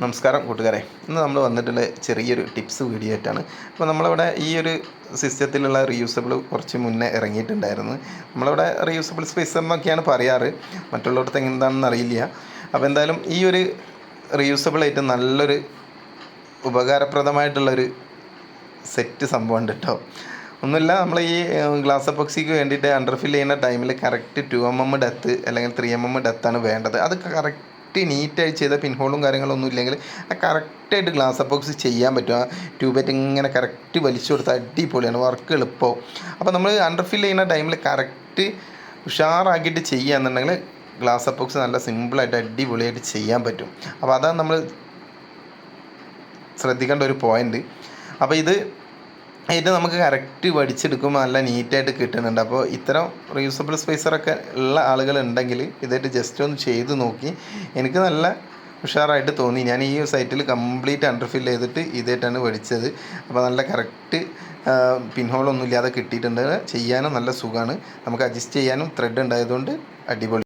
നമസ്കാരം കൂട്ടുകാരെ. ഇന്ന് നമ്മൾ വന്നിട്ടുള്ള ചെറിയൊരു ടിപ്സ് വീഡിയോ ആയിട്ടാണ് അപ്പോൾ നമ്മളിവിടെ ഈ ഒരു സിസ്റ്റത്തിലുള്ള റീയൂസബിൾ കുറച്ച് മുന്നേ ഇറങ്ങിയിട്ടുണ്ടായിരുന്നു. നമ്മളിവിടെ റീയൂസബിൾ സ്പേസ് എന്നൊക്കെയാണ് പറയാറ്. മറ്റുള്ളവർക്ക് എന്താണെന്ന് അറിയില്ല. അപ്പോൾ എന്തായാലും ഈ ഒരു റീയൂസബിൾ ആയിട്ട് നല്ലൊരു ഉപകാരപ്രദമായിട്ടുള്ളൊരു സെറ്റ് സംഭവം ഉണ്ട് കേട്ടോ. ഒന്നുമില്ല നമ്മൾ ഈ ഗ്ലാസ് അപ്പോക്സിക്ക് വേണ്ടിയിട്ട് അണ്ടർഫിൽ ചെയ്യുന്ന ടൈമിൽ കറക്റ്റ് ടു എം എം ഡെത്ത് അല്ലെങ്കിൽ ത്രീ എം എം ഡെത്താണ് വേണ്ടത്. അത് കറക്റ്റ് നീറ്റായി ചെയ്ത പിൻഹോളും കാര്യങ്ങളൊന്നും ഇല്ലെങ്കിൽ ആ കറക്റ്റായിട്ട് ഗ്ലാസ് ബോക്സ് ചെയ്യാൻ പറ്റും. ആ ട്യൂബായിട്ട് ഇങ്ങനെ കറക്റ്റ് വലിച്ചു കൊടുത്താൽ അടിപൊളിയാണ്. വർക്ക് എളുപ്പവും അപ്പോൾ നമ്മൾ അണ്ടർഫിൽ ചെയ്യുന്ന ടൈമിൽ കറക്റ്റ് ഉഷാറാക്കിയിട്ട് ചെയ്യുകയെന്നുണ്ടെങ്കിൽ ഗ്ലാസ് ബോക്സ് നല്ല സിമ്പിളായിട്ട് അടിപൊളിയായിട്ട് ചെയ്യാൻ പറ്റും. അപ്പോൾ അതാണ് നമ്മൾ ശ്രദ്ധിക്കേണ്ട ഒരു പോയിന്റ് അപ്പോൾ ഇത് ഇത് നമുക്ക് കറക്റ്റ് വടിച്ചെടുക്കുമ്പോൾ നല്ല നീറ്റായിട്ട് കിട്ടുന്നുണ്ട്. അപ്പോൾ ഇത്തരം റീയൂസബിൾ സ്പേസറൊക്കെ ഉള്ള ആളുകൾ ഉണ്ടെങ്കിൽ ഇതായിട്ട് ജസ്റ്റ് ഒന്ന് ചെയ്ത് നോക്കി. എനിക്ക് നല്ല ഉഷാറായിട്ട് തോന്നി. ഞാൻ ഈ സൈറ്റിൽ കംപ്ലീറ്റ് അണ്ടർഫിൽ ചെയ്തിട്ട് ഇതായിട്ടാണ് പഠിച്ചത്. അപ്പോൾ നല്ല കറക്റ്റ് പിൻഹോളൊന്നും ഇല്ലാതെ കിട്ടിയിട്ടുണ്ട്. ചെയ്യാനും നല്ല സുഖമാണ് നമുക്ക് അഡ്ജസ്റ്റ് ചെയ്യാനും ത്രെഡ് ഉണ്ടായതുകൊണ്ട് അടിപൊളി.